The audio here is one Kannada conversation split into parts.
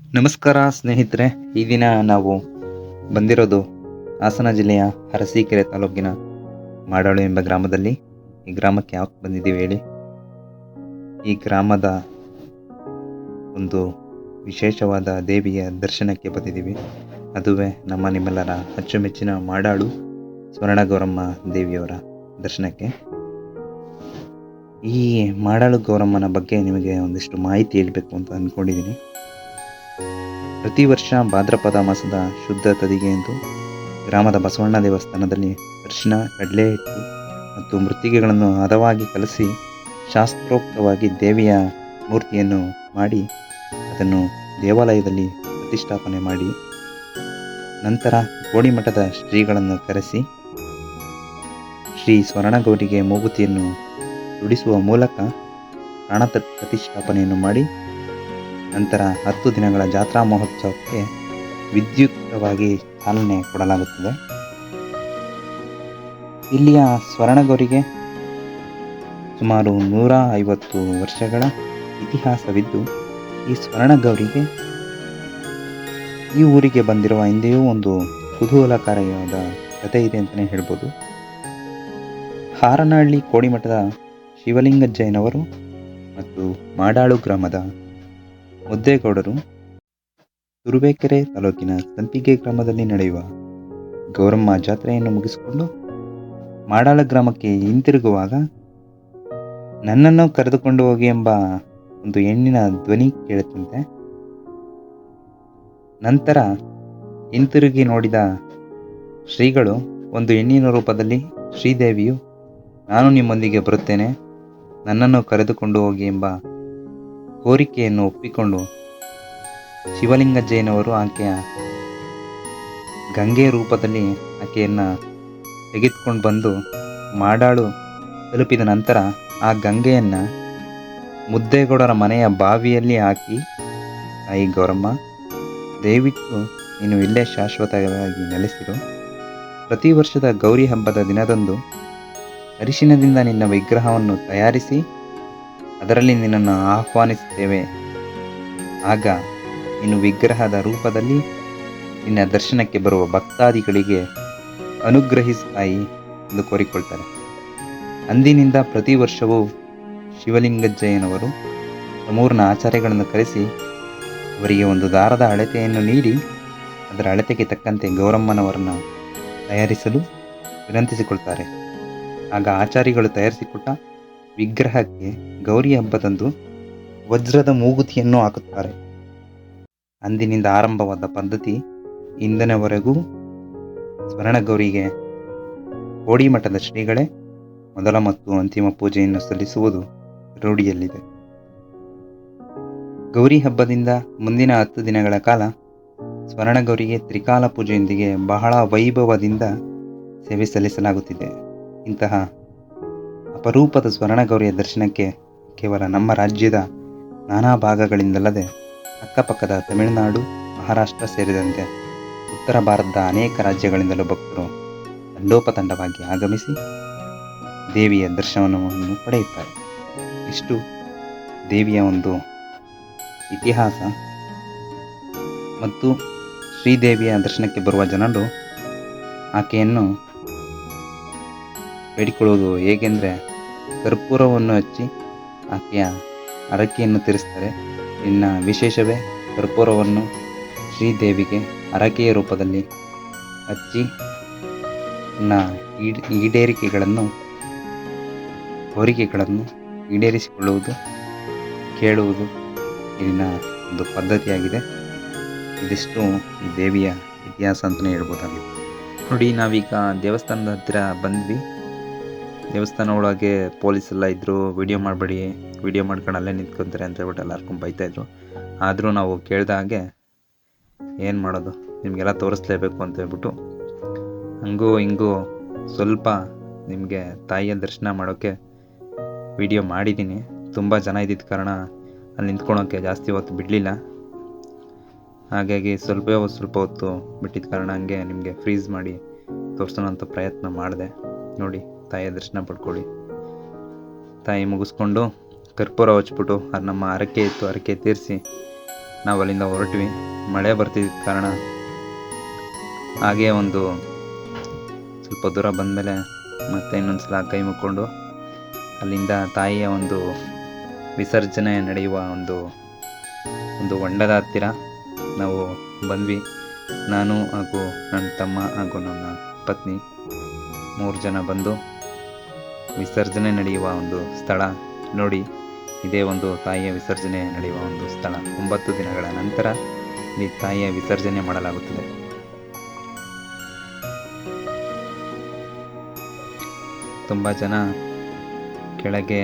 ನಮಸ್ಕಾರ ಸ್ನೇಹಿತರೆ, ಈ ದಿನ ನಾವು ಬಂದಿರೋದು ಹಾಸನ ಜಿಲ್ಲೆಯ ಅರಸೀಕೆರೆ ತಾಲೂಕಿನ ಮಾಡಾಳು ಎಂಬ ಗ್ರಾಮದಲ್ಲಿ. ಈ ಗ್ರಾಮಕ್ಕೆ ಯಾಕೆ ಬಂದಿದ್ದೀವಿ ಹೇಳಿ. ಈ ಗ್ರಾಮದ ಒಂದು ವಿಶೇಷವಾದ ದೇವಿಯ ದರ್ಶನಕ್ಕೆ ಬಂದಿದ್ದೀವಿ. ಅದುವೇ ನಮ್ಮ ನಿಮ್ಮೆಲ್ಲರ ಅಚ್ಚುಮೆಚ್ಚಿನ ಮಾಡಾಳು ಸ್ವರ್ಣಗೌರಮ್ಮ ದೇವಿಯವರ ದರ್ಶನಕ್ಕೆ. ಈ ಮಾಡಾಳು ಗೌರಮ್ಮನ ಬಗ್ಗೆ ನಿಮಗೆ ಒಂದಿಷ್ಟು ಮಾಹಿತಿ ಹೇಳಬೇಕು ಅಂತ ಅಂದ್ಕೊಂಡಿದ್ದೀನಿ. ಪ್ರತಿ ವರ್ಷ ಭಾದ್ರಪದ ಮಾಸದ ಶುದ್ಧ ತದಿಗೆಯಂದು ಗ್ರಾಮದ ಬಸವಣ್ಣ ದೇವಸ್ಥಾನದಲ್ಲಿ ಅರ್ಶಿನ ಕಡಲೆ ಹಿಟ್ಟು ಮತ್ತು ಮೃತ್ತಿಗೆಗಳನ್ನು ಹದವಾಗಿ ಕಲಸಿ ಶಾಸ್ತ್ರೋಕ್ತವಾಗಿ ದೇವಿಯ ಮೂರ್ತಿಯನ್ನು ಮಾಡಿ ಅದನ್ನು ದೇವಾಲಯದಲ್ಲಿ ಪ್ರತಿಷ್ಠಾಪನೆ ಮಾಡಿ ನಂತರ ಗೋಣಿಮಠದ ಶ್ರೀಗಳನ್ನು ಕರೆಸಿ ಶ್ರೀ ಸ್ವರ್ಣಗೌರಿಗೆ ಮೂಗುತಿಯನ್ನು ನುಡಿಸುವ ಮೂಲಕ ಪ್ರಾಣ ಪ್ರತಿಷ್ಠಾಪನೆಯನ್ನು ಮಾಡಿ ನಂತರ ಹತ್ತು ದಿನಗಳ ಜಾತ್ರಾ ಮಹೋತ್ಸವಕ್ಕೆ ವಿದ್ಯುಕ್ತವಾಗಿ ಚಾಲನೆ ಕೊಡಲಾಗುತ್ತದೆ. ಇಲ್ಲಿಯ ಸ್ವರ್ಣಗೌರಿಗೆ ಸುಮಾರು ನೂರ ಐವತ್ತು ವರ್ಷಗಳ ಇತಿಹಾಸವಿದ್ದು, ಈ ಸ್ವರ್ಣಗೌರಿಗೆ ಈ ಊರಿಗೆ ಬಂದಿರುವ ಹಿಂದೆಯೂ ಒಂದು ಕುತೂಹಲಕಾರಿಯಾದ ಕಥೆ ಇದೆ ಅಂತಲೇ ಹೇಳ್ಬೋದು. ಹಾರನಹಳ್ಳಿ ಕೋಡಿಮಠದ ಶಿವಲಿಂಗ ಜೈನವರು ಮತ್ತು ಮಾಡಾಳು ಗ್ರಾಮದ ಮುದ್ದೇಗೌಡರು ತುರುವೇಕೆರೆ ತಾಲೂಕಿನ ಸಂಪಿಗೆ ಗ್ರಾಮದಲ್ಲಿ ನಡೆಯುವ ಗೌರಮ್ಮ ಜಾತ್ರೆಯನ್ನು ಮುಗಿಸಿಕೊಂಡು ಮಾಡಾಳ ಗ್ರಾಮಕ್ಕೆ ಹಿಂತಿರುಗುವಾಗ ನನ್ನನ್ನು ಕರೆದುಕೊಂಡು ಹೋಗಿ ಎಂಬ ಒಂದು ಹೆಣ್ಣಿನ ಧ್ವನಿ ಕೇಳುತ್ತಂತೆ. ನಂತರ ಹಿಂತಿರುಗಿ ನೋಡಿದ ಶ್ರೀಗಳು ಒಂದು ಹೆಣ್ಣಿನ ರೂಪದಲ್ಲಿ, ಶ್ರೀದೇವಿಯು, ನಾನು ನಿಮ್ಮೊಂದಿಗೆ ಬರುತ್ತೇನೆ. ನನ್ನನ್ನು ಕರೆದುಕೊಂಡು ಹೋಗಿ ಎಂಬ ಕೋರಿಕೆಯನ್ನು ಒಪ್ಪಿಕೊಂಡು ಶಿವಲಿಂಗ ಜೈನವರು ಆಕೆಯ ಗಂಗೆ ರೂಪದಲ್ಲಿ ಆಕೆಯನ್ನು ತೆಗೆದುಕೊಂಡು ಬಂದು ಮಾಡಾಳು ತಲುಪಿದ ನಂತರ ಆ ಗಂಗೆಯನ್ನು ಮುದ್ದೇಗೌಡರ ಮನೆಯ ಬಾವಿಯಲ್ಲಿ ಹಾಕಿ, ತಾಯಿ ಗೌರಮ್ಮ, ದಯವಿಟ್ಟು ನೀನು ಇಲ್ಲೇ ಶಾಶ್ವತವಾಗಿ ನೆಲೆಸಿರು. ಪ್ರತಿ ವರ್ಷದ ಗೌರಿ ಹಬ್ಬದ ದಿನದಂದು ಅರಿಶಿನದಿಂದ ನಿನ್ನ ವಿಗ್ರಹವನ್ನು ತಯಾರಿಸಿ ಅದರಲ್ಲಿ ನಿನ್ನನ್ನು ಆಹ್ವಾನಿಸುತ್ತೇವೆ. ಆಗ ನೀನು ವಿಗ್ರಹದ ರೂಪದಲ್ಲಿ ನಿನ್ನ ದರ್ಶನಕ್ಕೆ ಬರುವ ಭಕ್ತಾದಿಗಳಿಗೆ ಅನುಗ್ರಹಿಸ್ತಾಯಿ ಎಂದು ಕೋರಿಕೊಳ್ತಾರೆ. ಅಂದಿನಿಂದ ಪ್ರತಿ ವರ್ಷವೂ ಶಿವಲಿಂಗಜ್ಜಯ್ಯನವರು ಸಮೂರ್ನ ಆಚಾರ್ಯಗಳನ್ನು ಕರೆಸಿ ಅವರಿಗೆ ಒಂದು ದಾರದ ಅಳತೆಯನ್ನು ನೀಡಿ ಅದರ ಅಳತೆಗೆ ತಕ್ಕಂತೆ ಗೌರಮ್ಮನವರನ್ನು ತಯಾರಿಸಲು ವಿನಂತಿಸಿಕೊಳ್ತಾರೆ. ಆಗ ಆಚಾರಿಗಳು ತಯಾರಿಸಿಕೊಟ್ಟ ವಿಗ್ರಹಕ್ಕೆ ಗೌರಿ ಹಬ್ಬದಂದು ವಜ್ರದ ಮೂಗುತಿಯನ್ನು ಹಾಕುತ್ತಾರೆ. ಅಂದಿನಿಂದ ಆರಂಭವಾದ ಪದ್ಧತಿ ಇಂದಿನವರೆಗೂ ಸ್ವರ್ಣಗೌರಿಗೆ ಕೋಡಿಮಠದ ಶ್ರೀಗಳೇ, ಮೊದಲ ಮತ್ತು ಅಂತಿಮ ಪೂಜೆಯನ್ನು ಸಲ್ಲಿಸುವುದು ರೂಢಿಯಲ್ಲಿದೆ. ಗೌರಿ ಹಬ್ಬದಿಂದ ಮುಂದಿನ ಹತ್ತು ದಿನಗಳ ಕಾಲ ಸ್ವರ್ಣಗೌರಿಗೆ ತ್ರಿಕಾಲ ಪೂಜೆಯೊಂದಿಗೆ ಬಹಳ ವೈಭವದಿಂದ ಸೇವೆ ಸಲ್ಲಿಸಲಾಗುತ್ತಿದೆ. ಇಂತಹ ಅಪರೂಪದ ಸ್ವರ್ಣಗೌರಿಯ ದರ್ಶನಕ್ಕೆ ಕೇವಲ ನಮ್ಮ ರಾಜ್ಯದ ನಾನಾ ಭಾಗಗಳಿಂದಲ್ಲದೆ ಅಕ್ಕಪಕ್ಕದ ತಮಿಳುನಾಡು, ಮಹಾರಾಷ್ಟ್ರ ಸೇರಿದಂತೆ ಉತ್ತರ ಭಾರತದ ಅನೇಕ ರಾಜ್ಯಗಳಿಂದಲೂ ಭಕ್ತರು ತಂಡೋಪತಂಡವಾಗಿ ಆಗಮಿಸಿ ದೇವಿಯ ದರ್ಶನವನ್ನು ಪಡೆಯುತ್ತಾರೆ. ಇಷ್ಟು ದೇವಿಯ ಒಂದು ಇತಿಹಾಸ. ಮತ್ತು ಶ್ರೀದೇವಿಯ ದರ್ಶನಕ್ಕೆ ಬರುವ ಜನರು ಆಕೆಯನ್ನು ಬೇಡಿಕೊಳ್ಳುವುದು ಹೇಗೆಂದರೆ ಕರ್ಪೂರವನ್ನು ಹಚ್ಚಿ ಆಕೆಯ ಹರಕೆಯನ್ನು ತೀರಿಸ್ತಾರೆ. ಇನ್ನು ವಿಶೇಷವೇ, ಕರ್ಪೂರವನ್ನು ಶ್ರೀದೇವಿಗೆ ಹರಕೆಯ ರೂಪದಲ್ಲಿ ಹಚ್ಚಿ ಈಡ್, ಈಡೇರಿಕೆಗಳನ್ನು, ಕೋರಿಕೆಗಳನ್ನು ಈಡೇರಿಸಿಕೊಳ್ಳುವುದು, ಕೇಳುವುದು ಇಲ್ಲಿನ ಒಂದು ಪದ್ಧತಿಯಾಗಿದೆ. ಇದಿಷ್ಟು ಈ ದೇವಿಯ ಇತಿಹಾಸ ಅಂತಲೇ ಹೇಳ್ಬೋದಾಗಿದೆ. ನೋಡಿ, ನಾವೀಗ ದೇವಸ್ಥಾನದ ಹತ್ತಿರ ಬಂದ್ವಿ. ದೇವಸ್ಥಾನ ಒಳಗೆ ಪೊಲೀಸ್ ಎಲ್ಲ ಇದ್ದರು ವಿಡಿಯೋ ಮಾಡಬೇಡಿ, ವಿಡಿಯೋ ಮಾಡ್ಕೊಂಡು ಅಲ್ಲೇ ನಿಂತ್ಕೊಂತಾರೆ ಅಂತ ಹೇಳ್ಬಿಟ್ಟು ಎಲ್ಲಾರ್ಕೊಂಡು ಬೈತಾಯಿದ್ರು ಆದರೂ ನಾವು ಕೇಳ್ದ ಹಾಗೆ ಏನು ಮಾಡೋದು? ನಿಮಗೆಲ್ಲ ತೋರಿಸ್ಲೇಬೇಕು ಅಂತ ಹೇಳ್ಬಿಟ್ಟು ಹಂಗೂ ಹಿಂಗೂ ಸ್ವಲ್ಪ ನಿಮಗೆ ತಾಯಿಯ ದರ್ಶನ ಮಾಡೋಕ್ಕೆ ವಿಡಿಯೋ ಮಾಡಿದ್ದೀನಿ ತುಂಬ ಜನ ಇದ್ದಿದ್ದ ಕಾರಣ ಅಲ್ಲಿ ನಿಂತ್ಕೊಳೋಕ್ಕೆ ಜಾಸ್ತಿ ಹೊತ್ತು ಬಿಡಲಿಲ್ಲ. ಹಾಗಾಗಿ ಸ್ವಲ್ಪ ಸ್ವಲ್ಪ ಹೊತ್ತು ಬಿಟ್ಟಿದ್ದ ಕಾರಣ ಹಂಗೆ ನಿಮಗೆ ಫ್ರೀಸ್ ಮಾಡಿ ತೋರಿಸೋಣ ಅಂತ ಪ್ರಯತ್ನ ಮಾಡಿದೆ. ನೋಡಿ. ತಾಯಿಯ ದರ್ಶನ ಪಡ್ಕೊಳ್ಳಿ. ತಾಯಿ ಮುಗಿಸ್ಕೊಂಡು ಕರ್ಪೂರ ಹಚ್ಬಿಟ್ಟು ಅದು ನಮ್ಮ ಹರಕೆ ಇತ್ತು ಹರಕೆ ತೀರಿಸಿ ನಾವು ಅಲ್ಲಿಂದ ಹೊರಟ್ವಿ. ಮಳೆ ಬರ್ತಿದ್ದ ಕಾರಣ ಹಾಗೇ ಒಂದು ಸ್ವಲ್ಪ ದೂರ ಬಂದಮೇಲೆ ಮತ್ತೆ ಇನ್ನೊಂದು ಸಲ ಕೈ ಮುಕ್ಕೊಂಡು ಅಲ್ಲಿಂದ ತಾಯಿಯ ಒಂದು ವಿಸರ್ಜನೆ ನಡೆಯುವ ಒಂದು ಒಂದು ಹೊಂಡದ ಹತ್ತಿರ ನಾವು ಬಂದ್ವಿ. ನಾನು ಹಾಗೂ ನನ್ನ ತಮ್ಮ ಹಾಗೂ ನನ್ನ ಪತ್ನಿ ಮೂರು ಜನ ಬಂದು ವಿಸರ್ಜನೆ ನಡೆಯುವ ಒಂದು ಸ್ಥಳ. ನೋಡಿ, ಇದೇ ಒಂದು ತಾಯಿಯ ವಿಸರ್ಜನೆ ನಡೆಯುವ ಒಂದು ಸ್ಥಳ. ಒಂಬತ್ತು ದಿನಗಳ ನಂತರ ಇಲ್ಲಿ ತಾಯಿಯ ವಿಸರ್ಜನೆ ಮಾಡಲಾಗುತ್ತದೆ. ತುಂಬ ಜನ ಕೆಳಗೆ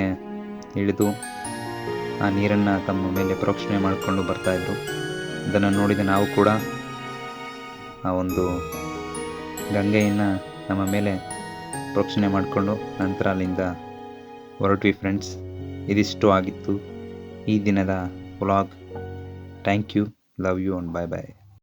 ಇಳಿದು ಆ ನೀರನ್ನು ತಮ್ಮ ಮೇಲೆ ಪ್ರೋಕ್ಷಣೆ ಮಾಡಿಕೊಂಡು ಬರ್ತಾಯಿದ್ರು ಅದನ್ನು ನೋಡಿದ ನಾವು ಕೂಡ ಆ ಒಂದು ಗಂಗೆಯನ್ನು ನಮ್ಮ ಮೇಲೆ ಪ್ರೋಕ್ಷಣೆ ಮಾಡಿಕೊಂಡು ನಂತರ ಅಲ್ಲಿಂದ ಹೊರಟ್ವಿ ಫ್ರೆಂಡ್ಸ್ ಇದಿಷ್ಟು ಆಗಿತ್ತು ಈ ದಿನದ vlog thank you love you and bye bye